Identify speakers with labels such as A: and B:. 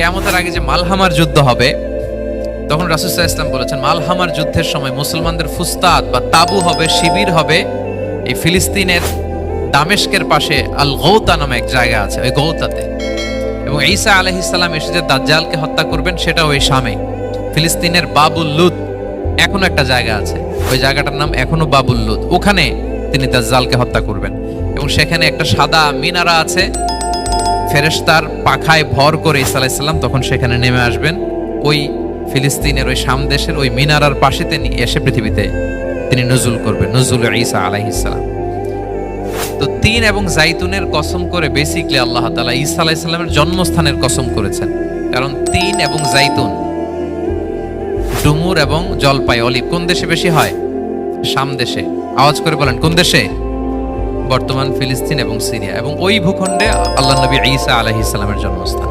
A: কেয়ামতের আগে যে মালহামার যুদ্ধ হবে, তখন রাসুসাহ ইসলাম বলেছেন, মালহামার যুদ্ধের সময় মুসলমানদের ফুস্তাদ বা তাবু হবে, শিবির হবে, এই ফিলিস্তিনের দামেস্কের পাশে আল গৌতা নামে এক জায়গা আছে, ওই গৌতাতে। এবং ঈসা আলহিসাল্লাম এসে যে দাজ্জালকে হত্যা করবেন সেটা ওই শামে। ফিলিস্তিনের বাবুল লুদ এখনও একটা জায়গা আছে, ওই জায়গাটার নাম এখনও বাবুল লুদ ওখানে তিনি দাজ্জালকে হত্যা করবেন। এবং সেখানে একটা সাদা মিনারা আছে ফেরেশতার পাখায় ভর করে ঈসা আলাইসাল্লাম তখন সেখানে নেমে আসবেন। ওই ফিলিস্তিনের, ওই শাম দেশের, ওই মিনারার পাশে তিনি এসে পৃথিবীতে তিনি নজুল করবেন, নজুল ঈসা আলাইহিসাল্লাম তো তিন এবং জাইতুনের কসম করে বেসিকলি আল্লাহ তালা ঈসা আলাইসাল্লামের জন্মস্থানের কসম করেছেন। কারণ তিন এবং জাইতুন ডুমুর এবং জলপাই, অলিভ, কোন দেশে বেশি হয়? শাম দেশে। আওয়াজ করে বলেন, কোন দেশে? বর্তমান ফিলিস্তিন এবং সিরিয়া এবং ওই ভূখণ্ডে আল্লাহ নবী ঈসা আলাইহিস সালামের জন্মস্থান।